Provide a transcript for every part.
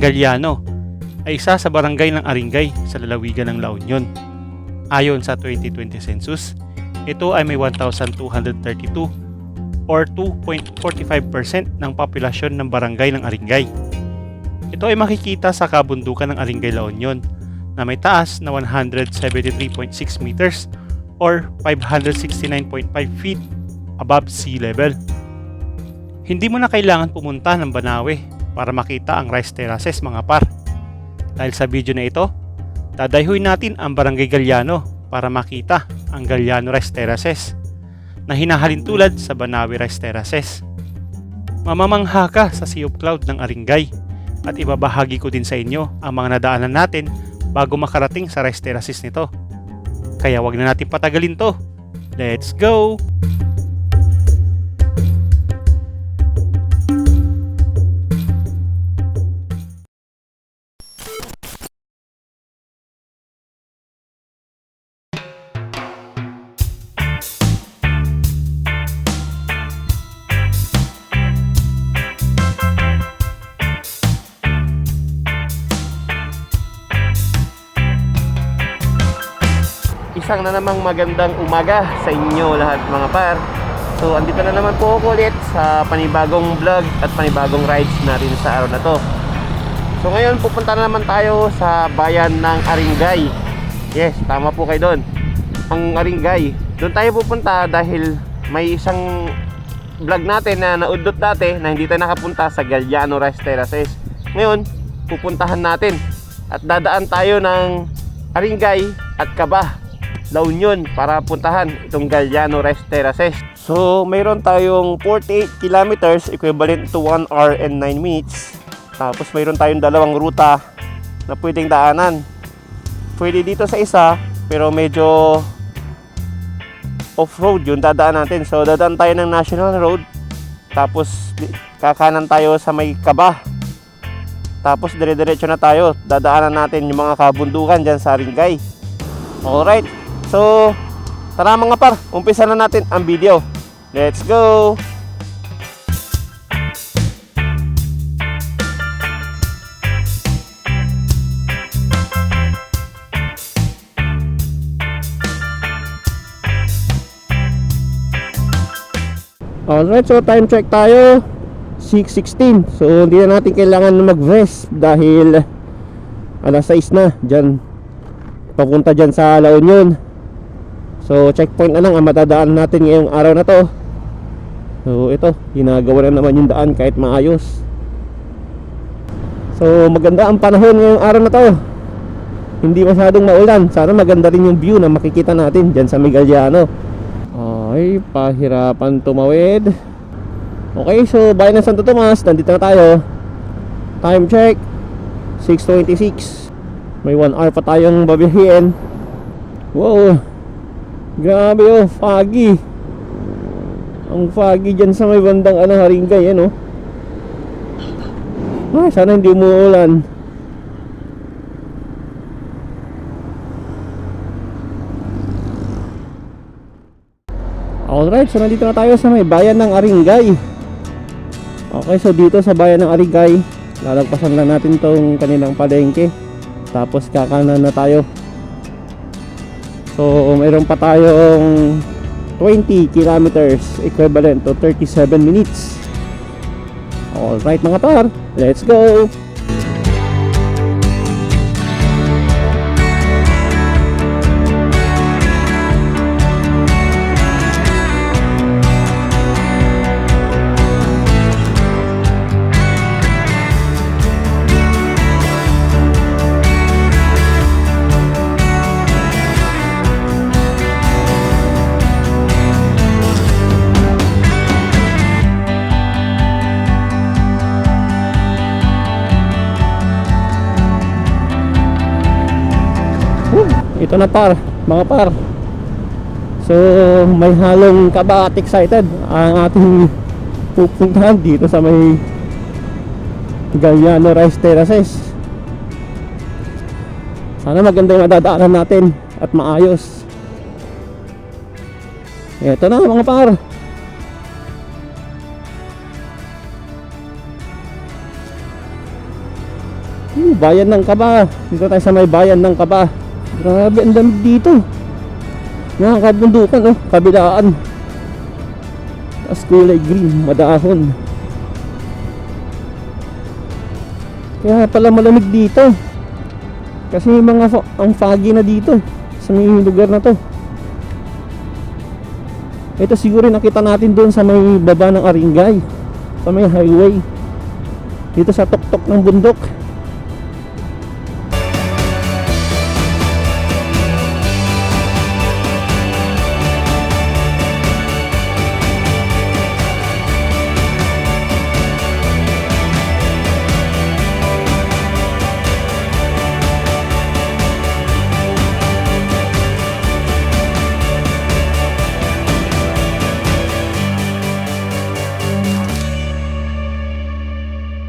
Galyano ay isa sa barangay ng Aringay sa lalawigan ng La Union. Ayon sa 2020 census, ito ay may 1,232 or 2.45% ng populasyon ng barangay ng Aringay. Ito ay makikita sa kabundukan ng Aringay La Union na may taas na 173.6 meters or 569.5 feet above sea level. Hindi mo na kailangan pumunta ng Banawe para makita ang rice terraces mga par. Dahil sa video na ito, dadayhuin natin ang Barangay Galyano para makita ang Galyano Rice Terraces na hinahalin tulad sa Banawe Rice Terraces. Mamamangha ka sa Sea of Cloud ng Aringay at ibabahagi ko din sa inyo ang mga nadaanan natin bago makarating sa rice terraces nito. Kaya wag na natin patagalin to. Let's go! Isang na namang magandang umaga sa inyo lahat mga par. So, andito na naman po ako ulit sa panibagong vlog at panibagong rides natin sa araw na to. So, ngayon pupunta na naman tayo sa bayan ng Aringay. Yes, tama po kayo doon. Ang Aringay. Doon tayo pupunta dahil may isang vlog natin na naudot dati na hindi tayo nakapunta sa Galliano Rice Terraces. Ngayon, pupuntahan natin at dadaan tayo ng Aringay at Kabah La Union para puntahan itong Galliano Rice Terraces. So, mayroon tayong 48 kilometers equivalent to 1 hour and 9 minutes. Tapos mayroon tayong dalawang ruta na pwedeng daanan. Pwede dito sa isa, pero medyo off-road yung dadaan natin. So, dadaan tayo ng National Road. Tapos, kakanan tayo sa may kaba. Tapos, dire-diretso na tayo. Dadaanan natin yung mga kabundukan dyan sa Ringay. Alright. So, tara mga par, umpisa na natin ang video. Let's go! Alright, so time check tayo 6.16 So hindi na natin kailangan na mag-rest Dahil Alas 6 na Dyan Papunta dyan sa La Union So checkpoint na lang ang matadaan natin ngayong araw na to So ito Ginagawa na naman yung daan kahit maayos So maganda ang panahon ngayong araw na to Hindi masyadong maulan Sana maganda rin yung view na makikita natin Dyan sa Migagliano ay, pahirapan tumawid. Okay, so bayan ng Santo Tomas, nandito na tayo. Time check, 6.26. May 1 hour pa tayong babiyahin. Wow, grabe oh, foggy. Ang foggy dyan sa may bandang ano, Haringay, ano. Ay, sana hindi umuulan. Alright, so nandito na tayo sa may bayan ng Aringay. Okay, so dito sa bayan ng Aringay, lalagpasan lang natin tong kanilang palengke. Tapos kakanan na tayo. So, mayroon pa tayong 20 kilometers equivalent to 37 minutes. Alright mga par, let's go! Na par, mga par. So, may halong kaba excited ang ating pupuntahan dito sa may Galliano Rice Terraces. Sana maganda yung madadaanan natin at maayos. Ito na mga par. Hmm, bayan ng Kaba. Dito tayo sa may bayan ng Kaba. Grabe, ang lamig dito. Nakakabundukan, oh. Kabilaan. Tapos kulay green, madahon. Kaya pala malamig dito. Kasi mga ang foggy na dito sa may lugar na to. Ito siguro nakita natin doon sa may baba ng Aringay. Sa may highway. Dito sa tuktok ng bundok.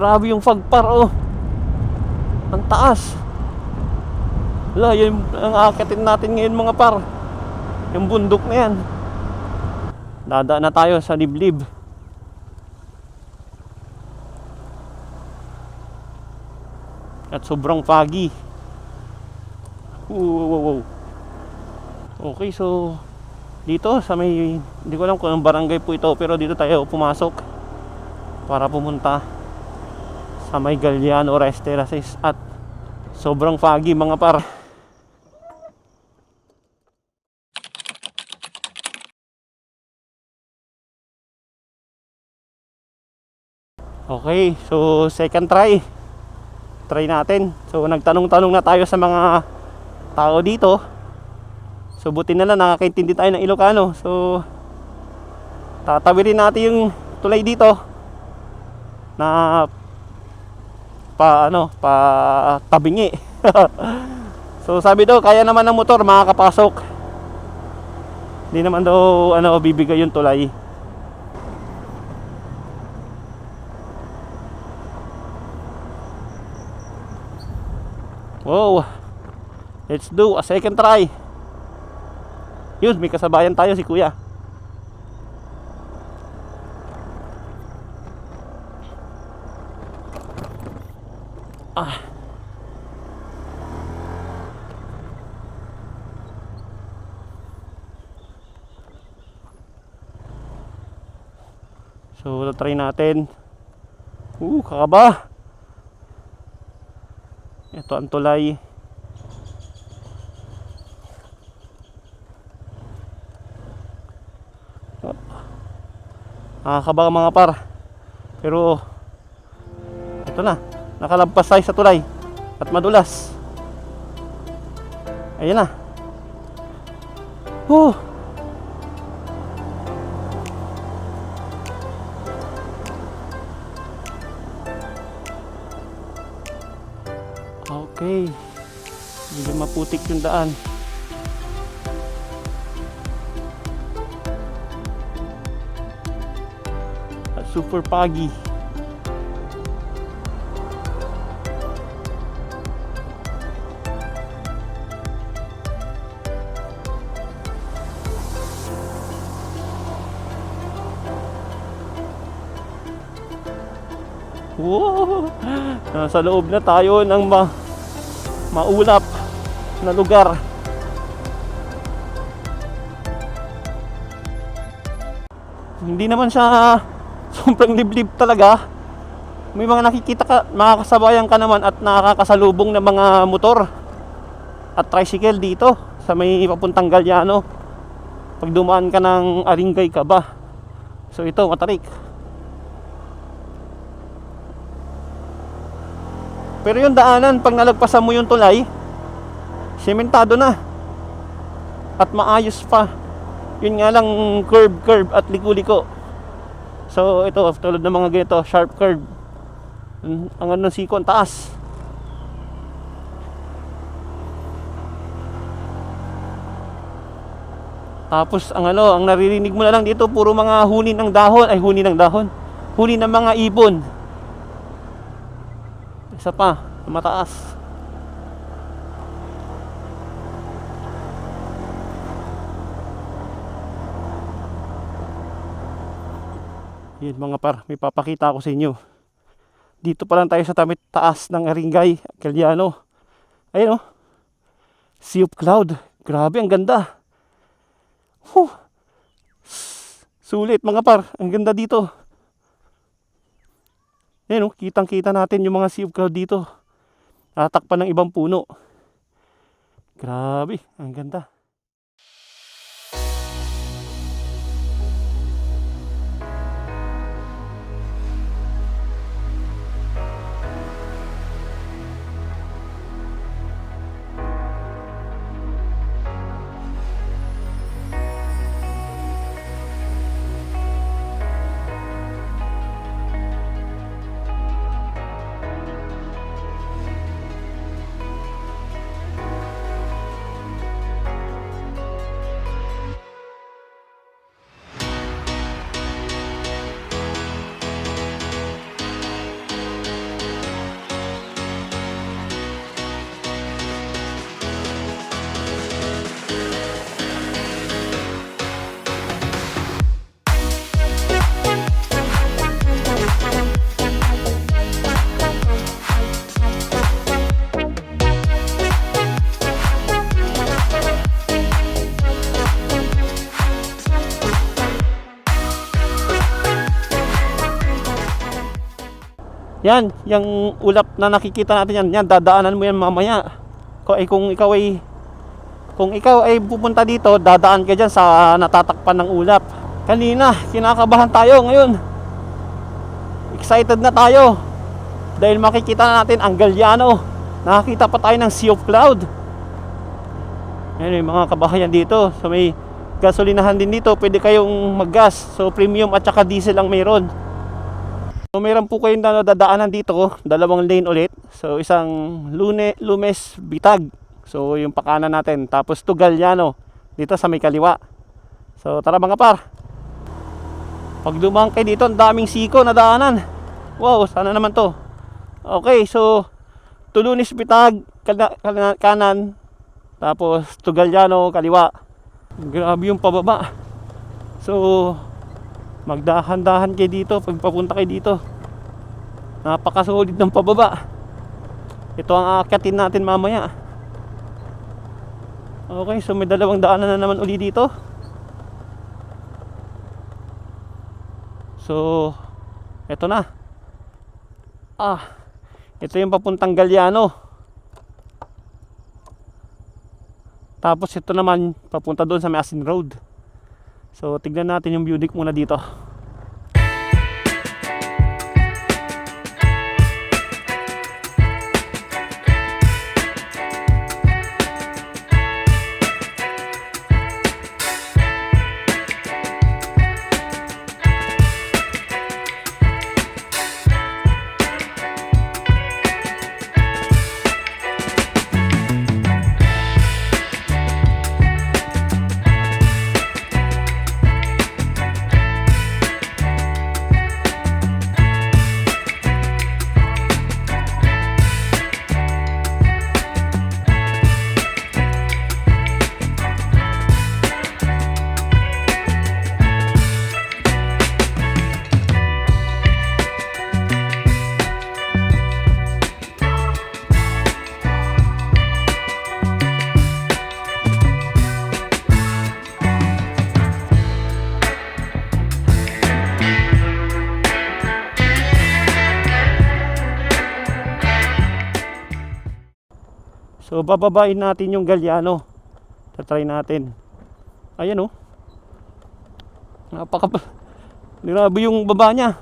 Grabe yung fagpar oh. Ang taas. Wala, yun ang akitin natin ngayon mga par. Yung bundok na yan. Dadaan na tayo sa liblib. At sobrang foggy. Wow, wow, wow. Okay, so dito sa may hindi ko alam kung anong barangay po ito pero dito tayo pumasok para pumunta sa may Galliano Resteraces at sobrang foggy mga par. Okay, so second try. Try natin. So nagtanong-tanong na tayo sa mga tao dito. So buti na lang nakakaintindi tayo ng Ilocano. So tatawirin natin yung tulay dito na pa ano, pa tabingi. so sabi daw kaya naman ng motor makakapasok. Hindi naman daw ano bibigay yung tulay. Wow. Let's do a second try. Yun, may kasabayan tayo si Kuya. Ah. So, try natin. Uh, kakaba. Ito ang tulay. Nakakaba mga par. Pero ito na. Nakalampas tayo sa tulay. At madulas. Ayan na. Oh. Okay. Hindi maputik yung daan. At super pagi. Wow! Nasa loob na tayo ng ma maulap na lugar. Hindi naman siya sobrang liblib talaga. May mga nakikita ka, mga kasabayan ka naman at nakakasalubong ng mga motor at tricycle dito sa may papuntang Galyano. Pag dumaan ka ng Aringay ka ba? So ito, matarik. Pero yung daanan, pag nalagpasan mo yung tulay, sementado na. At maayos pa. Yun nga lang, curve, curve at liko-liko. So, ito, tulad ng mga ganito, sharp curve. Ang ano ng taas. Tapos, ang ano, ang naririnig mo na lang dito, puro mga huni ng dahon, ay huni ng dahon. Huni ng mga ibon. Isa pa, mataas. Yan mga par, may papakita ako sa inyo. Dito pa lang tayo sa tamit taas ng Aringay, Galiano. Ayun oh. Sea of Cloud. Grabe, ang ganda. Huh. Sulit mga par. Ang ganda dito. Ayun oh, kitang-kita natin yung mga Sea of Cloud dito. Tatakpan ng ibang puno. Grabe, ang ganda. Yan, yung ulap na nakikita natin yan, yan dadaanan mo yan mamaya. Kung, eh, kung ikaw ay kung ikaw ay pupunta dito, dadaan ka dyan sa natatakpan ng ulap. Kanina, kinakabahan tayo ngayon. Excited na tayo. Dahil makikita natin ang Galliano. Nakakita pa tayo ng Sea of Cloud. Ayan yung mga kabahayan dito. So may gasolinahan din dito. Pwede kayong maggas. So premium at saka diesel ang mayroon. So meron po kayong dano- dadaanan dito, dalawang lane ulit. So isang Lune, Lumes Bitag. So yung pakanan natin. Tapos to Galliano dito sa may kaliwa. So tara mga par. Pag dumaan kayo dito, ang daming siko na daanan. Wow, sana naman to. Okay, so to Lunes Bitag kana- kana- kanan. Tapos to Galliano kaliwa. Grabe yung pababa. So magdahan-dahan kayo dito pag papunta kayo dito. Napakasolid ng pababa. Ito ang aakyatin natin mamaya. Okay so may dalawang daanan na naman uli dito. So ito na. Ah ito yung papuntang Galliano. Tapos ito naman papunta doon sa Masin Road So, tignan natin yung Budic muna dito. So, bababain natin yung Galliano. Tatry natin. Ayan oh. Napaka... Grabe yung baba niya.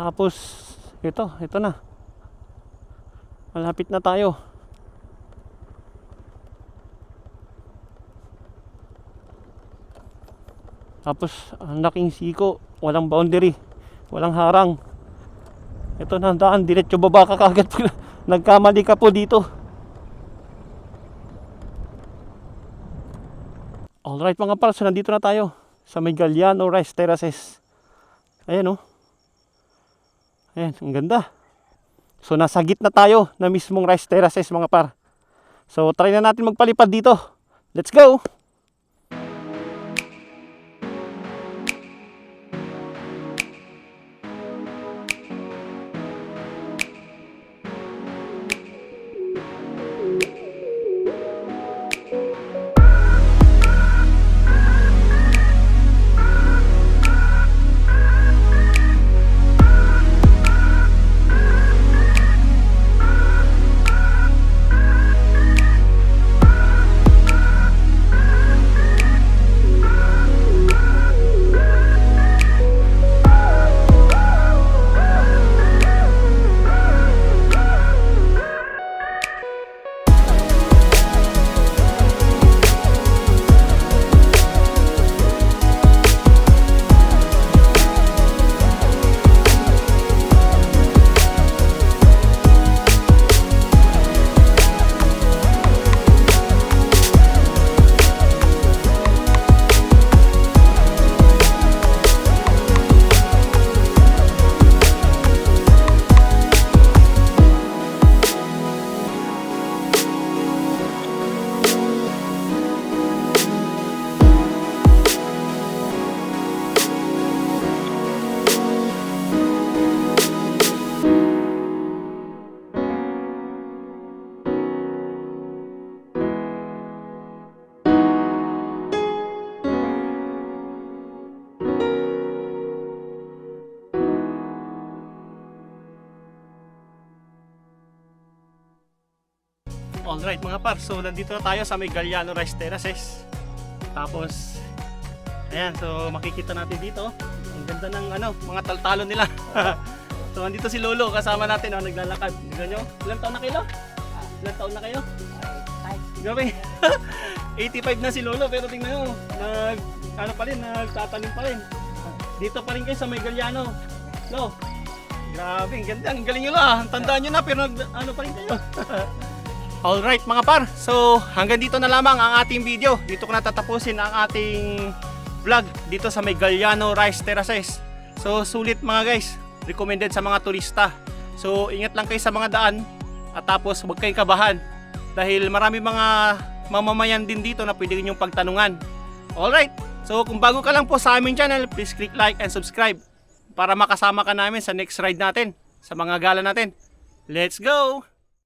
Tapos, ito, ito na. Malapit na tayo. Tapos, ang laking siko. Walang boundary. Walang harang. Ito na ang daan, diretso baba ka kagad nagkamali ka po dito. Alright mga pals, nandito na tayo sa may Galliano Rice Terraces. Ayan oh. Ayan, ang ganda. So nasa gitna tayo na mismong Rice Terraces mga par. So try na natin magpalipad dito. Let's go! Alright mga par, so nandito na tayo sa may Galliano Rice Terraces. Tapos, ayan, so makikita natin dito. Ang ganda ng ano, mga taltalo nila. so nandito si Lolo, kasama natin, oh, naglalakad. Tignan nyo, ilang taon na kayo? Ilang taon na kayo? Grabe. 85 na si Lolo, pero tingnan nyo, nag, ano pa rin, nagtatanim pa rin. Dito pa rin kayo sa may Galliano. Lo, grabe, ang ganda, ang galing nyo la. Tandaan nyo na, pero nag, ano pa rin kayo. Alright mga par, so hanggang dito na lamang ang ating video. Dito ko na tatapusin ang ating vlog dito sa may Galliano Rice Terraces. So sulit mga guys, recommended sa mga turista. So ingat lang kayo sa mga daan at tapos huwag kayong kabahan dahil marami mga mamamayan din dito na pwede ninyong pagtanungan. Alright, so kung bago ka lang po sa aming channel, please click like and subscribe para makasama ka namin sa next ride natin, sa mga gala natin. Let's go!